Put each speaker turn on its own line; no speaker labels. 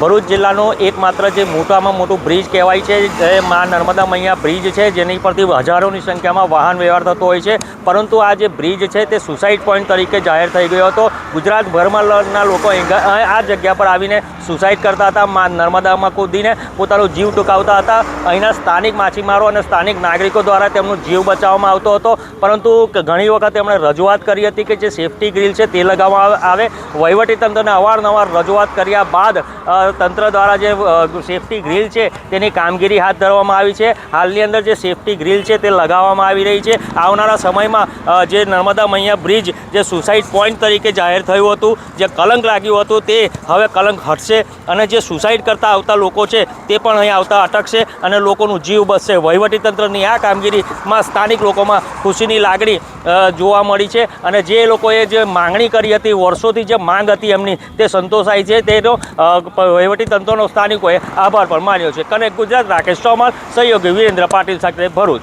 ભરૂચ જિલ્લાનો એકમાત્ર જે મોટામાં મોટું બ્રિજ કહેવાય છે, જે મા નર્મદા મૈયા બ્રિજ છે, જેની પરથી હજારોની સંખ્યામાં વાહન વ્યવહાર થતો હોય છે. પરંતુ આ જે બ્રિજ છે, તે સુસાઇડ પોઈન્ટ તરીકે જાહેર થઈ ગયો હતો. ગુજરાતભરમાં લોકો આ જગ્યા પર આવીને સુસાઇડ કરતા હતા, મા નર્મદામાં કૂદીને પોતાનો જીવ ટૂંકાવતા હતા. અહીંના સ્થાનિક માછીમારો અને સ્થાનિક નાગરિકો દ્વારા તેમનો જીવ બચાવવામાં આવતો હતો. પરંતુ ઘણી વખત એમણે રજૂઆત કરી હતી કે જે સેફટી ગ્રીલ છે, તે લગાવવામાં આવે. વહીવટીતંત્રને અવારનવાર રજૂઆત કર્યા બાદ તંત્ર દ્વારા જે સેફટી ગ્રીલ છે તેની કામગીરી હાથ ધરવામાં આવી છે. હાલની અંદર જે સેફટી ગ્રીલ છે તે લગાવવામાં આવી રહી છે. આવનારા સમયમાં જે નર્મદા મૈયા બ્રિજ જે સુસાઇડ પોઈન્ટ તરીકે જાહેર થયું હતું, જે કલંક લાગ્યું હતું તે હવે કલંક હટશે અને જે સુસાઇડ કરતા આવતા લોકો છે તે પણ અહીં આવતા અટકશે અને લોકોનું જીવ બચશે. વહીવટીતંત્રની આ કામગીરીમાં સ્થાનિક લોકોમાં ખુશીની લાગણી જોવા મળી છે અને જે લોકોએ જે માંગણી કરી હતી, વર્ષોથી જે માંગ હતી એમની તે સંતોષાય છે. તેનો અ, તંત્રનો સ્થાનિકોએ આભાર પણ માન્યો છે. કનેક્ટ ગુજરાત રાકેશ ચોમાલ સહયોગી વિરેન્દ્ર પાટીલ સાથે ભરૂચ.